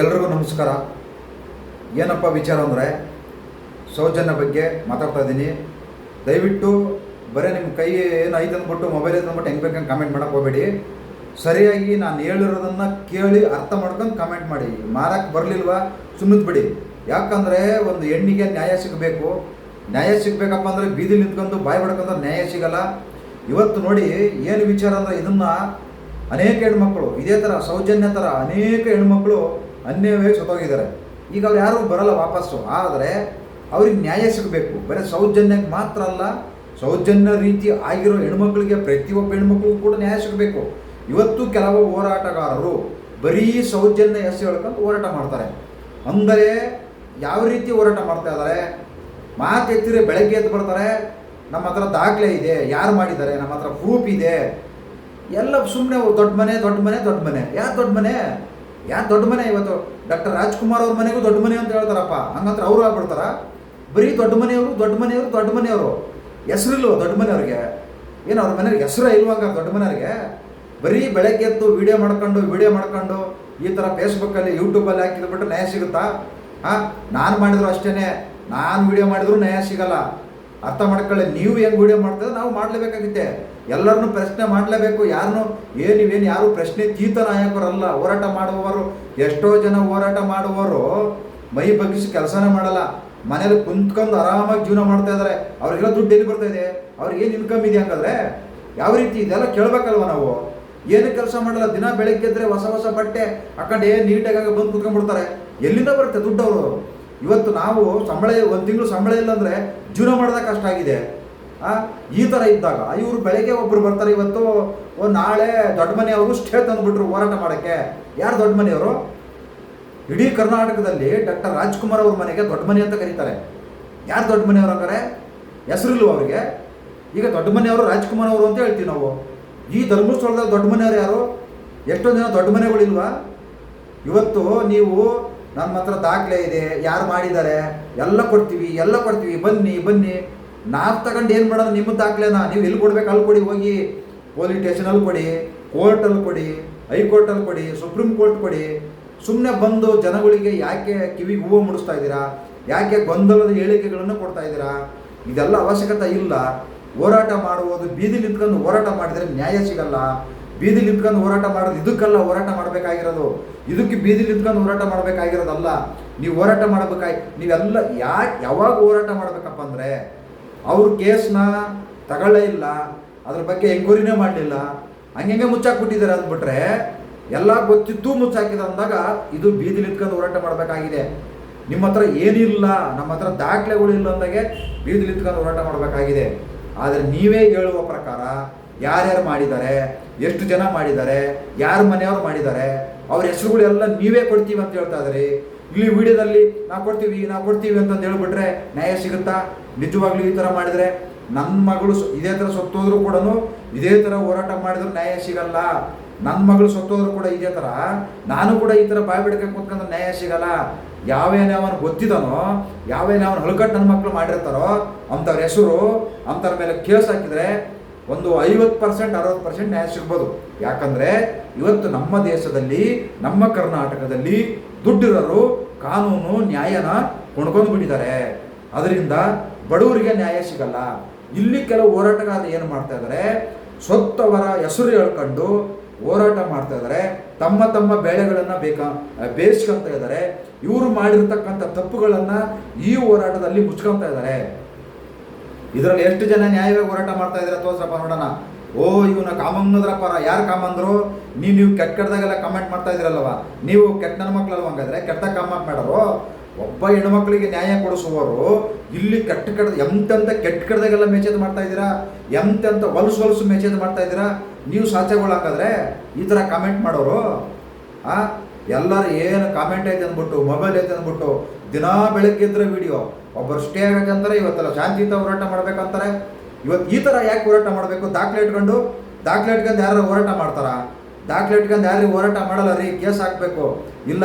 ಎಲ್ರಿಗೂ ನಮಸ್ಕಾರ. ಏನಪ್ಪ ವಿಚಾರ ಅಂದರೆ, ಸೌಜನ್ಯ ಬಗ್ಗೆ ಮಾತಾಡ್ತಾ ಇದ್ದೀನಿ. ದಯವಿಟ್ಟು ಬರೀ ನಿಮ್ಮ ಕೈ ಏನು ಐತೆ ಅಂದ್ಬಿಟ್ಟು ಮೊಬೈಲ್ ಐತೆ ಅಂದ್ಬಿಟ್ಟು ಹೆಂಗೆ ಬೇಕಂಗೆ ಕಮೆಂಟ್ ಮಾಡೋಕ್ಕೆ ಹೋಗಬೇಡಿ. ಸರಿಯಾಗಿ ನಾನು ಹೇಳಿರೋದನ್ನು ಕೇಳಿ ಅರ್ಥ ಮಾಡ್ಕೊಂಡು ಕಮೆಂಟ್ ಮಾಡಿ. ಮಾರಕ್ಕೆ ಬರಲಿಲ್ವಾ? ಸುಮ್ಮನೆ ಬಿಡಿ. ಯಾಕಂದರೆ ಒಂದು ಹೆಣ್ಣಿಗೆ ನ್ಯಾಯ ಸಿಗಬೇಕು. ನ್ಯಾಯ ಸಿಗಬೇಕಪ್ಪ ಅಂದರೆ ಬೀದಿ ನಿಂತ್ಕೊಂಡು, ಬಾಯಿ ಹೊಡ್ಕೊಂಡು ನ್ಯಾಯ ಸಿಗಲ್ಲ. ಇವತ್ತು ನೋಡಿ ಏನು ವಿಚಾರ ಅಂದರೆ ಇದನ್ನು ಅನೇಕ ಹೆಣ್ಮಕ್ಳು, ಇದೇ ಥರ ಸೌಜನ್ಯ ಥರ ಅನೇಕ ಹೆಣ್ಮಕ್ಳು ಅನ್ಯವೇ ಸತ್ತೋಗಿದ್ದಾರೆ. ಈಗ ಅವ್ರು ಯಾರೂ ಬರಲ್ಲ ವಾಪಸ್ಸು. ಆದರೆ ಅವ್ರಿಗೆ ನ್ಯಾಯ ಸಿಗಬೇಕು. ಬರೀ ಸೌಜನ್ಯಕ್ಕೆ ಮಾತ್ರ ಅಲ್ಲ, ಸೌಜನ್ಯ ರೀತಿ ಆಗಿರೋ ಹೆಣ್ಮಕ್ಳಿಗೆ ಪ್ರತಿಯೊಬ್ಬ ಹೆಣ್ಮಕ್ಳಿಗೂ ಕೂಡ ನ್ಯಾಯ ಸಿಗಬೇಕು. ಇವತ್ತು ಕೆಲವು ಹೋರಾಟಗಾರರು ಬರೀ ಸೌಜನ್ಯ ಹೆಸರು ಹೇಳ್ಕೊಂಡು ಹೋರಾಟ ಮಾಡ್ತಾರೆ. ಅಂದರೆ ಯಾವ ರೀತಿ ಹೋರಾಟ ಮಾಡ್ತಾ ಇದ್ದಾರೆ? ಮಾತು ಎತ್ತಿದ್ರೆ ಬೆಳಗ್ಗೆ ಎದ್ದು ಬರ್ತಾರೆ, ನಮ್ಮ ಹತ್ರ ದಾಖಲೆ ಇದೆ, ಯಾರು ಮಾಡಿದ್ದಾರೆ, ನಮ್ಮ ಹತ್ರ ಪ್ರೂಫ್ ಇದೆ. ಎಲ್ಲ ಸುಮ್ಮನೆ ದೊಡ್ಡ ಮನೆ ದೊಡ್ಡ ಮನೆ ದೊಡ್ಡ ಮನೆ. ಯಾರು ದೊಡ್ಡ ಮನೆ? ಯಾರು ದೊಡ್ಡ ಮನೆ ಇವತ್ತು? ಡಾಕ್ಟರ್ ರಾಜ್ಕುಮಾರ್ ಅವ್ರ ಮನೆಗೂ ದೊಡ್ಡ ಮನೆ ಅಂತ ಹೇಳ್ತಾರಪ್ಪ. ಹಂಗಂದ್ರೆ ಅವರು ಆಗ್ಬಿಡ್ತಾರ. ಬರೀ ದೊಡ್ಡ ಮನೆಯವರು ದೊಡ್ಡ ಮನೆಯವರು ದೊಡ್ಡ ಮನೆಯವರು. ಹೆಸರಿಲ್ವ ದೊಡ್ಡ ಮನೆಯವ್ರಿಗೆ? ಏನು ಅವ್ರ ಮನೆಯವ್ರಿಗೆ ಹೆಸರು ಇಲ್ವಾಗ ದೊಡ್ಡ ಮನೆಯವ್ರಿಗೆ? ಬರೀ ಬೆಳಗ್ಗೆ ಎದ್ದು ವಿಡಿಯೋ ಮಾಡ್ಕೊಂಡು ವಿಡಿಯೋ ಮಾಡ್ಕೊಂಡು ಈ ಥರ ಫೇಸ್ಬುಕ್ಕಲ್ಲಿ ಯೂಟ್ಯೂಬಲ್ಲಿ ಹಾಕಿದ್ಬಿಟ್ಟು ನಯ ಸಿಗುತ್ತಾ? ಹಾಂ, ನಾನು ಮಾಡಿದ್ರು ಅಷ್ಟೇ ನಾನು ವಿಡಿಯೋ ಮಾಡಿದ್ರು ನಯ ಸಿಗಲ್ಲ. ಅರ್ಥ ಮಾಡ್ಕೊಳ್ಳಿ. ನೀವು ಹೆಂಗೆ ವಿಡಿಯೋ ಮಾಡ್ತೀರ ನಾವು ಮಾಡಲೇಬೇಕಾಗುತ್ತೆ. ಎಲ್ಲರನ್ನೂ ಪ್ರಶ್ನೆ ಮಾಡಲೇಬೇಕು. ಯಾರನ್ನು ಏನು ಯಾರು ಪ್ರಶ್ನೆ ತೀತ ನಾಯಕರಲ್ಲ, ಹೋರಾಟ ಮಾಡುವವರು, ಎಷ್ಟೋ ಜನ ಹೋರಾಟ ಮಾಡುವವರು ಮೈ ಬಗ್ಗಿಸಿ ಕೆಲಸನೇ ಮಾಡಲ್ಲ. ಮನೇಲಿ ಕುಂತ್ಕೊಂಡು ಆರಾಮಾಗಿ ಜೀವನ ಮಾಡ್ತಾ ಇದ್ದಾರೆ ಅವ್ರಿಗೆಲ್ಲ ದುಡ್ಡು ಎಲ್ಲಿ ಬರ್ತಾ ಇದೆ? ಅವ್ರಿಗೆ ಏನು ಇನ್ಕಮ್ ಇದೆ ಹಂಗಾದ್ರೆ? ಯಾವ ರೀತಿ? ಇದೆಲ್ಲ ಕೇಳಬೇಕಲ್ವ ನಾವು? ಏನು ಕೆಲಸ ಮಾಡಲ್ಲ, ದಿನ ಬೆಳಗ್ಗೆ ಎದ್ರೆ ಹೊಸ ಹೊಸ ಬಟ್ಟೆ ಹಾಕೊಂಡು ಏನು ನೀಟಾಗಿ ಬಂದು ಕುತ್ಕೊಂಡ್ಬಿಡ್ತಾರೆ. ಎಲ್ಲಿಂದ ಬರುತ್ತೆ ದುಡ್ಡು ಅವರು? ಇವತ್ತು ನಾವು ಸಂಬಳ ಒಂದು ತಿಂಗಳು ಸಂಬಳ ಇಲ್ಲ ಅಂದರೆ ಜೀವನ ಮಾಡೋದಕ್ಕೆ ಕಷ್ಟ ಆಗಿದೆ. ಆ, ಈ ಥರ ಇದ್ದಾಗ ಇವರು ಬೆಳಗ್ಗೆ ಒಬ್ಬರು ಬರ್ತಾರೆ ಇವತ್ತು ನಾಳೆ ದೊಡ್ಡ ಮನೆಯವರು ಸ್ಟೇ ತಂದುಬಿಟ್ರು ಹೋರಾಟ ಮಾಡೋಕ್ಕೆ. ಯಾರು ದೊಡ್ಡ ಮನೆಯವರು? ಇಡೀ ಕರ್ನಾಟಕದಲ್ಲಿ ಡಾಕ್ಟರ್ ರಾಜ್ಕುಮಾರ್ ಅವ್ರ ಮನೆಗೆ ದೊಡ್ಡ ಮನೆ ಅಂತ ಕರೀತಾರೆ. ಯಾರು ದೊಡ್ಡ ಮನೆಯವರು ಅಂದರೆ ಹೆಸರಿಲ್ವ ಅವರಿಗೆ. ಈಗ ದೊಡ್ಡ ಮನೆಯವರು ರಾಜ್ಕುಮಾರ್ ಅವರು ಅಂತ ಹೇಳ್ತೀವಿ ನಾವು. ಈ ಧರ್ಮಸ್ಥಳದಲ್ಲಿ ದೊಡ್ಡ ಮನೆಯವರು ಯಾರು? ಎಷ್ಟೊಂದು ಜನ ದೊಡ್ಡ ಮನೆಗಳಿಲ್ವಾ? ಇವತ್ತು ನೀವು ನಮ್ಮ ಹತ್ರ ದಾಖಲೆ ಇದೆ, ಯಾರು ಮಾಡಿದ್ದಾರೆ, ಎಲ್ಲ ಕೊಡ್ತೀವಿ ಎಲ್ಲ ಕೊಡ್ತೀವಿ, ಬನ್ನಿ ಬನ್ನಿ. ನಾವು ತಗೊಂಡು ಏನು ಮಾಡೋದು? ನಿಮ್ಮ ದಾಖಲೆನ? ನೀವು ಎಲ್ಲಿ ಕೊಡ್ಬೇಕು? ಅಲ್ಲಿ ಕೊಡಿ, ಹೋಗಿ. ಪೊಲೀಸ್ ಸ್ಟೇಷನಲ್ಲಿ ಕೊಡಿ ಕೋರ್ಟಲ್ಲಿ ಕೊಡಿ ಹೈಕೋರ್ಟಲ್ಲಿ ಕೊಡಿ, ಸುಪ್ರೀಂ ಕೋರ್ಟ್ ಕೊಡಿ. ಸುಮ್ಮನೆ ಬಂದು ಜನಗಳಿಗೆ ಯಾಕೆ ಕಿವಿಗೆ ಹೂವು ಮುಡಿಸ್ತಾ ಇದ್ದೀರಾ? ಯಾಕೆ ಗೊಂದಲದ ಹೇಳಿಕೆಗಳನ್ನು ಕೊಡ್ತಾ ಇದ್ದೀರಾ? ಇದೆಲ್ಲ ಅವಶ್ಯಕತೆ ಇಲ್ಲ. ಹೋರಾಟ ಮಾಡುವುದು, ಬೀದಿ ನಿಂತ್ಕೊಂಡು ಹೋರಾಟ ಮಾಡಿದರೆ ನ್ಯಾಯ ಸಿಗಲ್ಲ. ಬೀದಿ ನಿಂತ್ಕೊಂಡು ಹೋರಾಟ ಮಾಡೋದು ಇದಕ್ಕಲ್ಲ ಹೋರಾಟ ಮಾಡಬೇಕಾಗಿರೋದು. ಇದಕ್ಕೆ ಬೀದಿ ನಿಂತ್ಕೊಂಡು ಹೋರಾಟ ಮಾಡಬೇಕಾಗಿರೋದಲ್ಲ. ನೀವು ಹೋರಾಟ ಮಾಡಬೇಕಾಗಿ ನೀವೆಲ್ಲ ಯಾ ಯಾವಾಗ ಹೋರಾಟ ಮಾಡಬೇಕಪ್ಪ ಅಂದರೆ, ಅವ್ರ ಕೇಸ್ನ ತಗೊಳ್ಳೇ ಇಲ್ಲ, ಅದ್ರ ಬಗ್ಗೆ ಎಂಕ್ವೈರಿನೇ ಮಾಡಲಿಲ್ಲ. ಹಂಗೆ ಮುಚ್ಚಾಕ್ಬಿಟ್ಟಿದ್ದಾರೆ ಅಂದ್ಬಿಟ್ರೆ ಎಲ್ಲ ಗೊತ್ತಿತ್ತು ಮುಚ್ಚಾಕಿದ ಅಂದಾಗ ಇದು ಬೀದಿ ನಿಂತ್ಕೊಂಡು ಹೋರಾಟ ಮಾಡಬೇಕಾಗಿದೆ. ನಿಮ್ಮ ಹತ್ರ ಏನಿಲ್ಲ, ನಮ್ಮ ಹತ್ರ ದಾಖಲೆಗಳು ಇಲ್ಲ ಅಂದಾಗೆ ಬೀದಿ ನಿಂತ್ಕೊಂಡು ಹೋರಾಟ ಮಾಡಬೇಕಾಗಿದೆ. ಆದರೆ ನೀವೇ ಹೇಳುವ ಪ್ರಕಾರ, ಯಾರ್ಯಾರು ಮಾಡಿದ್ದಾರೆ ಎಷ್ಟು ಜನ ಮಾಡಿದ್ದಾರೆ, ಯಾರ ಮನೆಯವ್ರು ಮಾಡಿದ್ದಾರೆ, ಅವ್ರ ಹೆಸರುಗಳೆಲ್ಲ ನೀವೇ ಕೊಡ್ತೀವಿ ಅಂತ ಹೇಳ್ತಾ ಇದ್ರಿ ಇಲ್ಲಿ ವಿಡಿಯೋದಲ್ಲಿ ನಾವು ಕೊಡ್ತೀವಿ ನಾವು ಕೊಡ್ತೀವಿ ಅಂತಂದು ಹೇಳ್ಬಿಟ್ರೆ ನ್ಯಾಯ ಸಿಗುತ್ತಾ? ನಿಜವಾಗ್ಲೂ ಈ ಥರ ಮಾಡಿದರೆ? ನನ್ನ ಮಗಳು ಇದೇ ಥರ ಸತ್ತೋದ್ರು ಕೂಡ ಇದೇ ಥರ ಹೋರಾಟ ಮಾಡಿದ್ರು ನ್ಯಾಯ ಸಿಗಲ್ಲ. ನನ್ನ ಮಗಳು ಸತ್ತೋದ್ರು ಕೂಡ ಇದೇ ಥರ ನಾನು ಕೂಡ ಈ ಥರ ಬಾಯಿ ಬಿಡಕ್ಕೆ ನ್ಯಾಯ ಸಿಗಲ್ಲ. ಯಾವೇನೇ ಅವನು ಗೊತ್ತಿದಾನೋ, ಯಾವೇನೇ ಅವನು ಹಳ್ಕಟ್ಟು ನನ್ನ ಮಕ್ಕಳು ಮಾಡಿರ್ತಾರೋ, ಅಂಥವ್ರ ಹೆಸರು, ಅಂಥವ್ರ ಮೇಲೆ ಕೇಸ್ ಹಾಕಿದರೆ ಒಂದು ಐವತ್ತು ಪರ್ಸೆಂಟ್ ಅರವತ್ತು ಪರ್ಸೆಂಟ್ ನ್ಯಾಯ ಸಿಗ್ಬೋದು. ಯಾಕಂದರೆ ಇವತ್ತು ನಮ್ಮ ದೇಶದಲ್ಲಿ, ನಮ್ಮ ಕರ್ನಾಟಕದಲ್ಲಿ ದುಡ್ಡಿರೋರು ಕಾನೂನು, ನ್ಯಾಯನ ಕೊಂಡ್ಕೊಂಡು ಬಿಟ್ಟಿದ್ದಾರೆ. ಅದರಿಂದ ಬಡವರಿಗೆ ನ್ಯಾಯ ಸಿಗಲ್ಲ. ಇಲ್ಲಿ ಕೆಲವು ಹೋರಾಟಗಾರರು ಏನು ಮಾಡ್ತಾ ಇದ್ದಾರೆ ಸ್ವತ್ತವರ ಹೆಸರು ಹೇಳ್ಕೊಂಡು ಹೋರಾಟ ಮಾಡ್ತಾ ಇದ್ದಾರೆ ತಮ್ಮ ತಮ್ಮ ಬೆಳೆಗಳನ್ನು ಬೇಕಾ, ಬೇಯಿಸ್ಕೊಂತ ಇದ್ದಾರೆ ಇವರು ಮಾಡಿರ್ತಕ್ಕಂಥ ತಪ್ಪುಗಳನ್ನು ಈ ಹೋರಾಟದಲ್ಲಿ ಮುಚ್ಕೊಂತ ಇದ್ದಾರೆ ಇದರಲ್ಲಿ ಎಷ್ಟು ಜನ ನ್ಯಾಯವಾಗಿ ಹೋರಾಟ ಮಾಡ್ತಾ ಇದ್ರೆ ತೋರ್ಸಪ್ಪ ನೋಡೋಣ. ಓ, ಇವನ ಕಾಮಂಗದ್ರ ಪರ. ಯಾರು ಕಾಮಂದ್ರು? ನೀವು ನೀವು ಕೆಟ್ಟ ಕೆಟ್ಟದಾಗೆಲ್ಲ ಕಮೆಂಟ್ ಮಾಡ್ತಾ ಇದ್ದೀರಲ್ವ ನೀವು ಕೆಟ್ಟ ನನ್ನ ಮಕ್ಕಳಲ್ವ ಹಂಗಾದ್ರೆ? ಕೆಟ್ಟ ಕಮೆಂಟ್ ಮಾಡೋರು? ಒಬ್ಬ ಮಕ್ಕಳಿಗೆ ನ್ಯಾಯ ಕೊಡಿಸುವವರು ಇಲ್ಲಿ ಕೆಟ್ಟ ಕಡ್ದ ಎಂತೆಂತ ಕೆಟ್ಟ ಕಡ್ದಾಗೆಲ್ಲ ಮೆಸೇಜ್ ಮಾಡ್ತಾ ಇದ್ದೀರಾ? ಎಂತೆಂತ ಹೊಲಸು ಹೊಲಸು ಮೆಸೇಜ್ ಮಾಡ್ತಾ ಇದ್ದೀರಾ? ನೀವು ಸಾಚೆಗಳು ಹಾಗಾದ್ರೆ ಈ ಥರ ಕಮೆಂಟ್ ಮಾಡೋರು, ಆ? ಎಲ್ಲರೂ ಏನು ಕಾಮೆಂಟ್ ಐತೆ ಅಂದ್ಬಿಟ್ಟು ಮೊಬೈಲ್ ಐತೆ ಅಂದ್ಬಿಟ್ಟು, ದಿನಾ ಬೆಳಗ್ಗೆ ಇದ್ರೆ ವಿಡಿಯೋ ಒಬ್ಬರು ಸ್ಟೇ ಆಗಬೇಕಂತಾರೆ, ಇವತ್ತೆಲ್ಲ ಶಾಂತಿಯುತ ಹೋರಾಟ ಮಾಡ್ಬೇಕಂತಾರೆ. ಇವತ್ತು ಈ ಥರ ಯಾಕೆ ಹೋರಾಟ ಮಾಡಬೇಕು? ದಾಖಲೆ ಇಟ್ಕೊಂಡು ದಾಖಲೆ ಇಟ್ಕೊಂಡು ಯಾರು ಹೋರಾಟ ಮಾಡ್ತಾರ? ದಾಖಲೆ ಇಟ್ಕೊಂಡು ಯಾರು ಹೋರಾಟ ಮಾಡಲ್ಲ ರೀ, ಕೇಸ್ ಹಾಕಬೇಕು. ಇಲ್ಲ,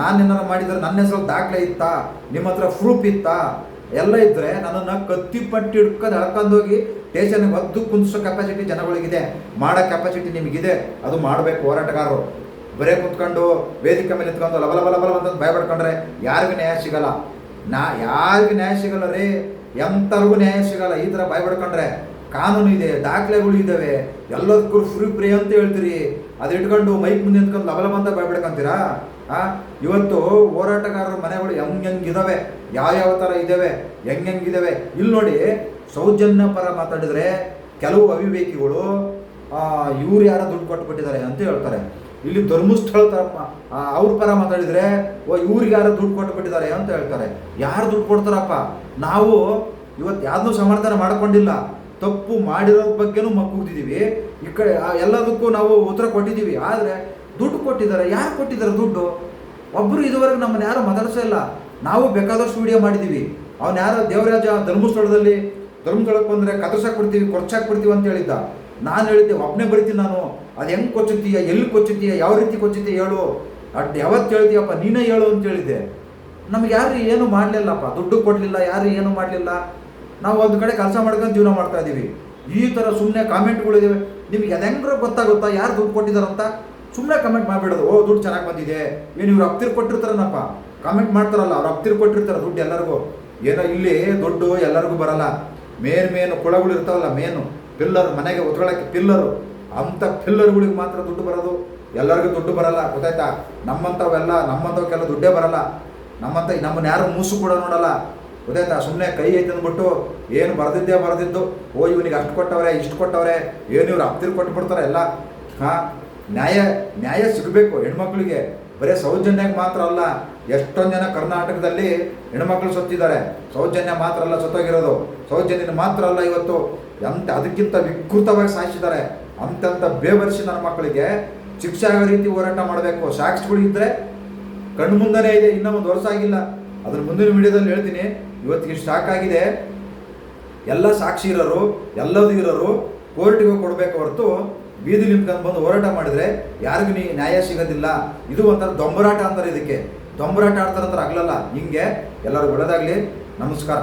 ನಾನು ಏನಾರು ಮಾಡಿದ್ರೆ ನನ್ನ ಹೆಸರು ದಾಖಲೆ ಇತ್ತಾ? ನಿಮ್ಮ ಹತ್ರ ಪ್ರೂಫ್ ಇತ್ತಾ? ಎಲ್ಲ ಇದ್ದರೆ ನನ್ನನ್ನು ಕತ್ತಿ ಪಟ್ಟಿ ಹಿಡ್ಕೊಂಡು ಎಳ್ಕೊಂಡೋಗಿ ಸ್ಟೇಷನ್ಗೆ ಒದ್ದು ಕುಂದಿಸೋ ಕೆಪಾಸಿಟಿ ಜನಗಳಿಗಿದೆ. ಮಾಡೋ ಕೆಪಾಸಿಟಿ ನಿಮಗಿದೆ. ಅದು ಮಾಡಬೇಕು ಹೋರಾಟಗಾರರು. ಬರೇ ಕುತ್ಕೊಂಡು ವೇದಿಕೆ ಮೇಲೆ ನಿಂತ್ಕೊಂಡು ಲಬಲ ಬಲ ಬಲ ಅಂತ ಭಯ ಪಡ್ಕೊಂಡ್ರೆ ಯಾರಿಗೂ ನ್ಯಾಯ ಸಿಗಲ್ಲ. ನಾ ಯಾರಿಗೂ ನ್ಯಾಯ ಸಿಗಲ್ಲ ರೀ ಎಂಥರಿಗೂ ನ್ಯಾಯ ಸಿಗಲ್ಲ. ಈ ಥರ ಭಯ ಪಡ್ಕೊಂಡ್ರೆ ಕಾನೂನು ಇದೆ, ದಾಖಲೆಗಳು ಇದ್ದಾವೆ ಎಲ್ಲದಕ್ಕೂ ಫ್ರೀ ಫ್ರೀ ಅಂತ ಹೇಳ್ತೀರಿ. ಅದು ಇಟ್ಕೊಂಡು ಮೈಕ್ ಮುಂದೆ ನಿಂತ್ಕೊಂಡು ಲಬಲ ಬಂತ ಭಯ ಪಡ್ಕೊಂತೀರಾ? ಇವತ್ತು ಹೋರಾಟಗಾರರ ಮನೆಗಳು ಹೆಂಗ್ ಹೆಂಗಿದಾವೆ ಯಾವ ಯಾವ ಥರ ಇದ್ದಾವೆ ಹೆಂಗ್ ಹೆಂಗಿದಾವೆ ಇಲ್ಲಿ ನೋಡಿ, ಸೌಜನ್ಯ ಪರ ಮಾತಾಡಿದ್ರೆ ಕೆಲವು ಅವಿವೇಕಿಗಳು ಇವ್ರು ಯಾರೋ ದುಡ್ಡು ಕೊಟ್ಬಿಟ್ಟಿದ್ದಾರೆ ಅಂತ ಹೇಳ್ತಾರೆ. ಇಲ್ಲಿ ಧರ್ಮಸ್ಥಳ ಅವ್ರ ಪರ ಮಾತಾಡಿದ್ರೆ, ಓ, ಇವ್ರಿಗೆ ಯಾರು ದುಡ್ಡು ಕೊಟ್ಬಿಟ್ಟಿದ್ದಾರೆ ಅಂತ ಹೇಳ್ತಾರೆ. ಯಾರು ದುಡ್ಡು ಕೊಡ್ತಾರಪ್ಪ? ನಾವು ಇವತ್ತು ಯಾರನ್ನೂ ಸಮರ್ಥನೆ ಮಾಡ್ಕೊಂಡಿಲ್ಲ. ತಪ್ಪು ಮಾಡಿರೋ ಬಗ್ಗೆನೂ ಮಕ್ಕೂತಿದ್ದೀವಿ ಈ ಕಡೆ ಎಲ್ಲದಕ್ಕೂ ನಾವು ಉತ್ತರ ಕೊಟ್ಟಿದ್ದೀವಿ. ಆದರೆ ದುಡ್ಡು ಕೊಟ್ಟಿದ್ದಾರೆ. ಯಾರು ಕೊಟ್ಟಿದ್ದಾರೆ ದುಡ್ಡು? ಒಬ್ಬರು ಇದುವರೆಗೆ ನಮ್ಮನ್ನು ಯಾರು ಮಾತಾಡಿಸೇ ಇಲ್ಲ. ನಾವು ಬೇಕಾದಷ್ಟು ವಿಡಿಯೋ ಮಾಡಿದ್ದೀವಿ. ಅವನು ಯಾರು ದೇವರಾಜ ಧರ್ಮಸ್ಥಳದಲ್ಲಿ, ಧರ್ಮಸ್ಥಳಕ್ಕೆ ಬಂದರೆ ಕತರ್ಸಾಕ್ ಕೊಡ್ತೀವಿ, ಕೊರ್ಚಾಕ್ ಬಿಡ್ತೀವಿ ಅಂತ ಹೇಳಿದ್ದ. ನಾನು ಹೇಳಿದ್ದೆ ಒಬ್ಬನೇ ಬರಿತೀನಿ ನಾನು. ಅದು ಹೆಂಗೆ ಕೊಚ್ಚುತ್ತೀಯ, ಎಲ್ಲಿ ಕೊಚ್ಚುತ್ತೀಯ, ಯಾವ ರೀತಿ ಕೊಚ್ಚುತ್ತೀಯ ಹೇಳು. ಅಟ್ ಯಾವತ್ತು ಹೇಳ್ತೀಯಪ್ಪ ನೀನೇ ಹೇಳು ಅಂತ ಹೇಳಿದೆ ನಮ್ಗೆ ಯಾರು ಏನು ಮಾಡಲಿಲ್ಲಪ್ಪ, ದುಡ್ಡು ಕೊಡಲಿಲ್ಲ ಯಾರು ಏನು ಮಾಡಲಿಲ್ಲ. ನಾವು ಒಂದು ಕಡೆ ಕೆಲಸ ಮಾಡ್ಕೊಂಡು ಜೀವನ ಮಾಡ್ತಾ ಇದ್ದೀವಿ ಈ ಥರ ಸುಮ್ಮನೆ ಕಾಮೆಂಟ್ಗಳಿದ್ದಾವೆ ನಿಮಗೆ ಅದು ಹೆಂಗ್ರ ಗೊತ್ತಾಗುತ್ತಾ, ಯಾರು ದುಡ್ಡು ಕೊಟ್ಟಿದ್ದಾರಂತ ಸುಮ್ಮನೆ ಕಮೆಂಟ್ ಮಾಡಿಬಿಡೋದು. ಓ, ದುಡ್ಡು ಚೆನ್ನಾಗಿ ಬಂದಿದೆ. ಏನು ಇವ್ರು ಅಪ್ತಿರ್ ಕೊಟ್ಟಿರ್ತಾರನಪ್ಪ? ಕಾಮೆಂಟ್ ಮಾಡ್ತಾರಲ್ಲ, ಅವ್ರು ಅಪ್ತಿರ್ ಕೊಟ್ಟಿರ್ತಾರೆ ದುಡ್ಡು ಎಲ್ಲರಿಗೂ. ಏನೋ ಇಲ್ಲಿ ದುಡ್ಡು ಎಲ್ಲರಿಗೂ ಬರಲ್ಲ. ಮೇನ್ ಮೇನು ಕೊಳಗಳು ಇರ್ತಾವಲ್ಲ ಮೇನು. ಪಿಲ್ಲರ್, ಮನೆಗೆ ಒತ್ಕೊಳ್ಳೋಕ್ಕೆ ಪಿಲ್ಲರು. ಅಂಥ ಪಿಲ್ಲರ್ಗಳಿಗೆ ಮಾತ್ರ ದುಡ್ಡು ಬರೋದು. ಎಲ್ಲರಿಗೂ ದುಡ್ಡು ಬರಲ್ಲ. ಗೊತ್ತಾಯ್ತಾ? ನಮ್ಮಂಥವೆಲ್ಲ, ನಮ್ಮಂಥವಕ್ಕೆಲ್ಲ ದುಡ್ಡೇ ಬರಲ್ಲ. ನಮ್ಮಂಥ, ನಮ್ಮನ್ನ ಯಾರು ಮೂಸು ಕೂಡ ನೋಡಲ್ಲ. ಗೊತ್ತಾಯ್ತಾ? ಸುಮ್ಮನೆ ಕೈ ಐತೆ ಅಂದ್ಬಿಟ್ಟು ಏನು ಬರೆದಿದ್ದೇ ಬರೆದಿದ್ದು. ಓ, ಇವನಿಗೆ ಅಷ್ಟು ಕೊಟ್ಟವ್ರೆ, ಇಷ್ಟು ಕೊಟ್ಟವ್ರೆ. ಏನು ಇವ್ರು ಹತ್ತಿರ ಕೊಟ್ಬಿಡ್ತಾರೆ ಎಲ್ಲ. ಹಾಂ? ನ್ಯಾಯ ನ್ಯಾಯ ಸಿಗಬೇಕು ಹೆಣ್ಮಕ್ಳಿಗೆ. ಬರೀ ಸೌಜನ್ಯಕ್ಕೆ ಮಾತ್ರ ಅಲ್ಲ. ಎಷ್ಟೊಂದು ಜನ ಕರ್ನಾಟಕದಲ್ಲಿ ಹೆಣ್ಮಕ್ಳು ಸತ್ತಿದ್ದಾರೆ. ಸೌಜನ್ಯ ಮಾತ್ರ ಅಲ್ಲ ಸತ್ತೋಗಿರೋದು. ಸೌಜನ್ಯನ ಮಾತ್ರ ಅಲ್ಲ ಇವತ್ತು. ಎಂತ, ಅದಕ್ಕಿಂತ ವಿಕೃತವಾಗಿ ಸಾಯಿಸಿದ್ದಾರೆ. ಅಂತಂತ ಬೇಬರಿಸಿ ನನ್ನ ಮಕ್ಕಳಿಗೆ ಶಿಕ್ಷೆ ಆಗೋ ರೀತಿ ಹೋರಾಟ ಮಾಡಬೇಕು? ಸಾಕ್ಷಿಗಳು ಇದ್ದರೆ ಕಣ್ಣು ಮುಂದನೇ ಇದೆ, ಇನ್ನೂ ಒಂದು ವರ್ಷ ಆಗಿಲ್ಲ. ಅದ್ರ ಮುಂದಿನ ವಿಡಿಯೋದಲ್ಲಿ ಹೇಳ್ತೀನಿ, ಇವತ್ತಿಗೆ ಸ್ಟಾಕ್ ಆಗಿದೆ ಎಲ್ಲ ಸಾಕ್ಷಿ ಇರೋರು ಎಲ್ಲದೂ ಇರೋರು, ಕೋರ್ಟಿಗೆ ಕೊಡಬೇಕು ಹೊರತು ಬೀದಿ ನಿಂತ್ಕೊಂಡು ಬಂದು ಹೋರಾಟ ಮಾಡಿದ್ರೆ ಯಾರಿಗೂ ನೀ ನ್ಯಾಯ ಸಿಗೋದಿಲ್ಲ. ಇದು ಒಂಥರ ದೊಂಬರಾಟ ಅಂತಾರೆ ಇದಕ್ಕೆ. ದೊಂಬರಾಟ ಆಡ್ತಾರಂತಾರೆ ಆಗಲಲ್ಲ ಹಿಂಗೆ ಎಲ್ಲರೂ ಒಳ್ಳೆದಾಗಲಿ. ನಮಸ್ಕಾರ.